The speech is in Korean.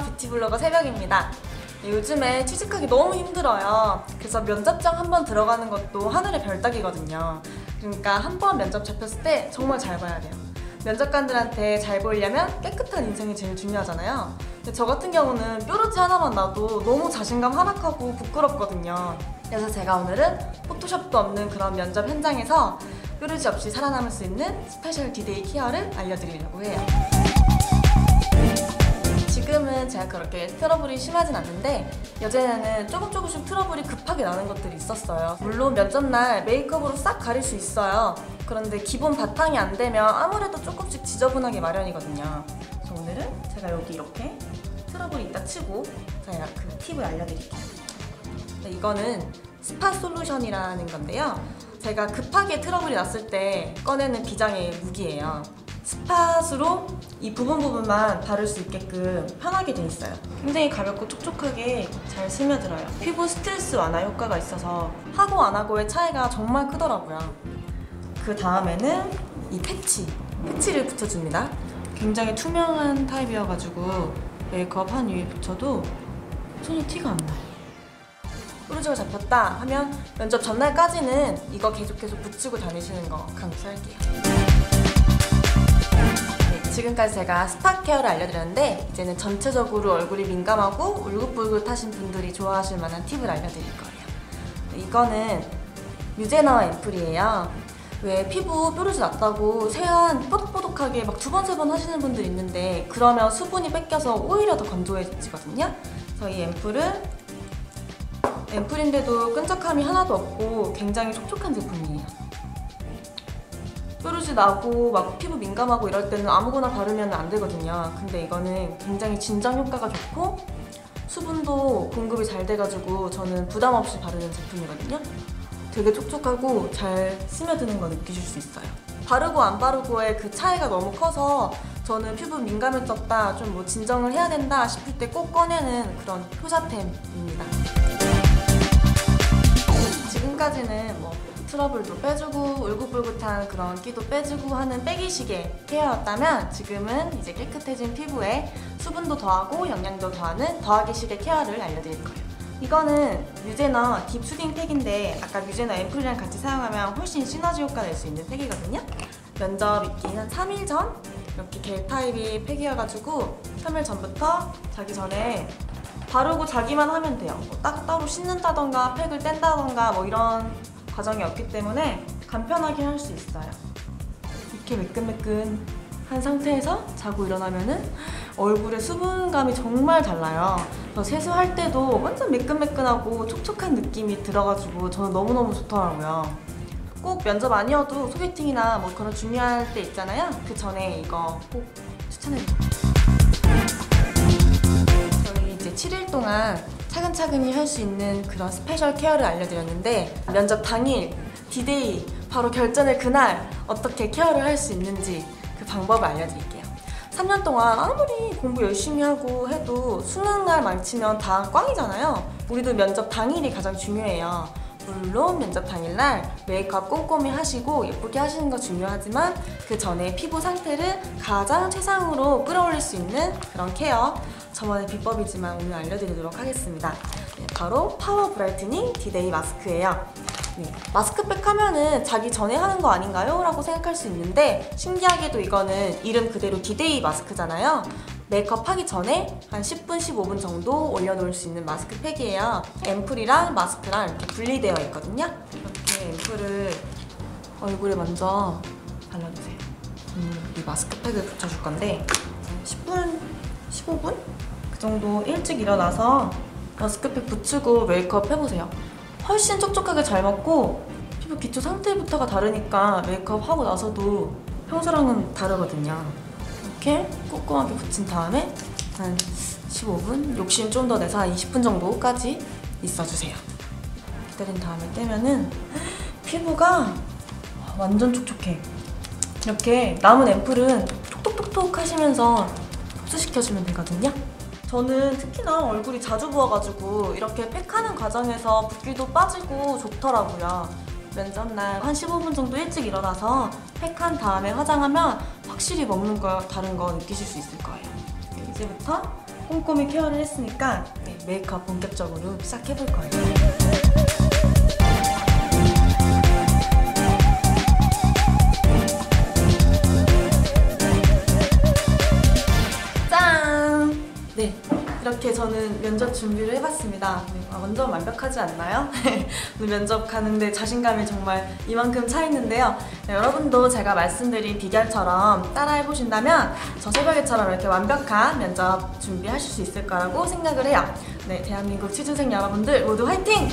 유튜블로거 새벽입니다. 요즘에 취직하기 너무 힘들어요. 그래서 면접장 한 번 들어가는 것도 하늘의 별따기거든요. 그러니까 한 번 면접 잡혔을 때 정말 잘 봐야 돼요. 면접관들한테 잘 보이려면 깨끗한 인생이 제일 중요하잖아요. 근데 저 같은 경우는 뾰루지 하나만 나도 너무 자신감 하락하고 부끄럽거든요. 그래서 제가 오늘은 포토샵도 없는 그런 면접 현장에서 뾰루지 없이 살아남을 수 있는 스페셜 디데이 케어를 알려드리려고 해요. 제가 그렇게 트러블이 심하진 않는데 예전에는 조금 조금씩 트러블이 급하게 나는 것들이 있었어요. 물론 면접 날 메이크업으로 싹 가릴 수 있어요. 그런데 기본 바탕이 안 되면 아무래도 조금씩 지저분하게 마련이거든요. 그래서 오늘은 제가 여기 이렇게 트러블이 있다 치고 제가 그 팁을 알려드릴게요. 네, 이거는 스파 솔루션이라는 건데요. 제가 급하게 트러블이 났을 때 꺼내는 비장의 무기예요. 스팟으로 이 부분 부분만 바를 수 있게끔 편하게 돼 있어요. 굉장히 가볍고 촉촉하게 잘 스며들어요. 피부 스트레스 완화 효과가 있어서 하고 안 하고의 차이가 정말 크더라고요. 그 다음에는 이 패치, 패치를 붙여줍니다. 굉장히 투명한 타입이어가지고 메이크업 한 위에 붙여도 손이 티가 안 나요. 뾰루지가 잡혔다 하면 면접 전날까지는 이거 계속 계속 붙이고 다니시는 거 강추할게요. 네, 지금까지 제가 스파 케어를 알려드렸는데 이제는 전체적으로 얼굴이 민감하고 울긋불긋하신 분들이 좋아하실 만한 팁을 알려드릴 거예요. 네, 이거는 유제너 앰플이에요. 왜 피부 뾰루지 났다고 세안 뽀득뽀득하게 막 두 번 세 번 하시는 분들 있는데 그러면 수분이 뺏겨서 오히려 더 건조해지거든요. 그래서 이 앰플은 앰플인데도 끈적함이 하나도 없고 굉장히 촉촉한 제품이에요. 뾰루지 나고 막 피부 민감하고 이럴 때는 아무거나 바르면 안 되거든요. 근데 이거는 굉장히 진정 효과가 좋고 수분도 공급이 잘 돼가지고 저는 부담 없이 바르는 제품이거든요. 되게 촉촉하고 잘 스며드는 거 느끼실 수 있어요. 바르고 안 바르고의 그 차이가 너무 커서 저는 피부 민감해졌다, 좀 뭐 진정을 해야 된다 싶을 때 꼭 꺼내는 그런 효자템입니다. 지금까지는 뭐 트러블도 빼주고 울긋불긋한 그런 끼도 빼주고 하는 빼기식의 케어였다면 지금은 이제 깨끗해진 피부에 수분도 더하고 영양도 더하는 더하기식의 케어를 알려드릴 거예요. 이거는 뮤제너 딥 수딩 팩인데 아까 뮤제너 앰플이랑 같이 사용하면 훨씬 시너지 효과 낼 수 있는 팩이거든요. 면접 있기 한 3일 전 이렇게 겔 타입이 팩이어가지고 3일 전부터 자기 전에 바르고 자기만 하면 돼요. 뭐 따, 따로 씻는다던가 팩을 뗀다던가 뭐 이런 과정이 없기 때문에 간편하게 할 수 있어요. 이렇게 매끈매끈한 상태에서 자고 일어나면은 얼굴의 수분감이 정말 달라요. 그래서 세수할 때도 완전 매끈매끈하고 촉촉한 느낌이 들어가지고 저는 너무너무 좋더라고요. 꼭 면접 아니어도 소개팅이나 뭐 그런 중요할 때 있잖아요. 그 전에 이거 꼭 추천해드릴게요. 저희 이제 7일 동안 차근차근히 할 수 있는 그런 스페셜 케어를 알려드렸는데 면접 당일, 디데이, 바로 결전의 그날 어떻게 케어를 할 수 있는지 그 방법을 알려드릴게요. 3년 동안 아무리 공부 열심히 하고 해도 수능 날 망치면 다 꽝이잖아요. 우리도 면접 당일이 가장 중요해요. 물론 면접 당일날 메이크업 꼼꼼히 하시고 예쁘게 하시는 거 중요하지만 그 전에 피부 상태를 가장 최상으로 끌어올릴 수 있는 그런 케어 저만의 비법이지만 오늘 알려드리도록 하겠습니다. 네, 바로 파워 브라이트닝 디데이 마스크예요. 네, 마스크팩 하면은 자기 전에 하는 거 아닌가요? 라고 생각할 수 있는데 신기하게도 이거는 이름 그대로 디데이 마스크잖아요. 메이크업 하기 전에 한 10분, 15분 정도 올려놓을 수 있는 마스크팩이에요. 앰플이랑 마스크랑 이렇게 분리되어 있거든요. 이렇게 앰플을 얼굴에 먼저 발라주세요. 음, 이 마스크팩을 붙여줄 건데 10분, 15분? 그 정도 일찍 일어나서 마스크팩 붙이고 메이크업 해보세요. 훨씬 촉촉하게 잘 먹고 피부 기초 상태부터가 다르니까 메이크업 하고 나서도 평소랑은 다르거든요. 이렇게 꼼꼼하게 붙인 다음에 한 15분, 욕심 좀 더 내서 한 20분 정도까지 있어주세요. 기다린 다음에 떼면은 피부가 완전 촉촉해. 이렇게 남은 앰플은 톡톡톡톡 하시면서 흡수시켜주면 되거든요. 저는 특히나 얼굴이 자주 부어가지고 이렇게 팩하는 과정에서 붓기도 빠지고 좋더라고요. 면접날 한 15분 정도 일찍 일어나서 팩한 다음에 화장하면 확실히 먹는 거 다른 거 느끼실 수 있을 거예요. 이제부터 꼼꼼히 케어를 했으니까 네, 메이크업 본격적으로 시작해볼 거예요. 저는 면접 준비를 해봤습니다. 네, 아, 완전 완벽하지 않나요? 오늘 면접 가는데 자신감이 정말 이만큼 차 있는데요. 네, 여러분도 제가 말씀드린 비결처럼 따라해보신다면 저 새벽에처럼 이렇게 완벽한 면접 준비하실 수 있을 거라고 생각을 해요. 네, 대한민국 취준생 여러분들 모두 화이팅!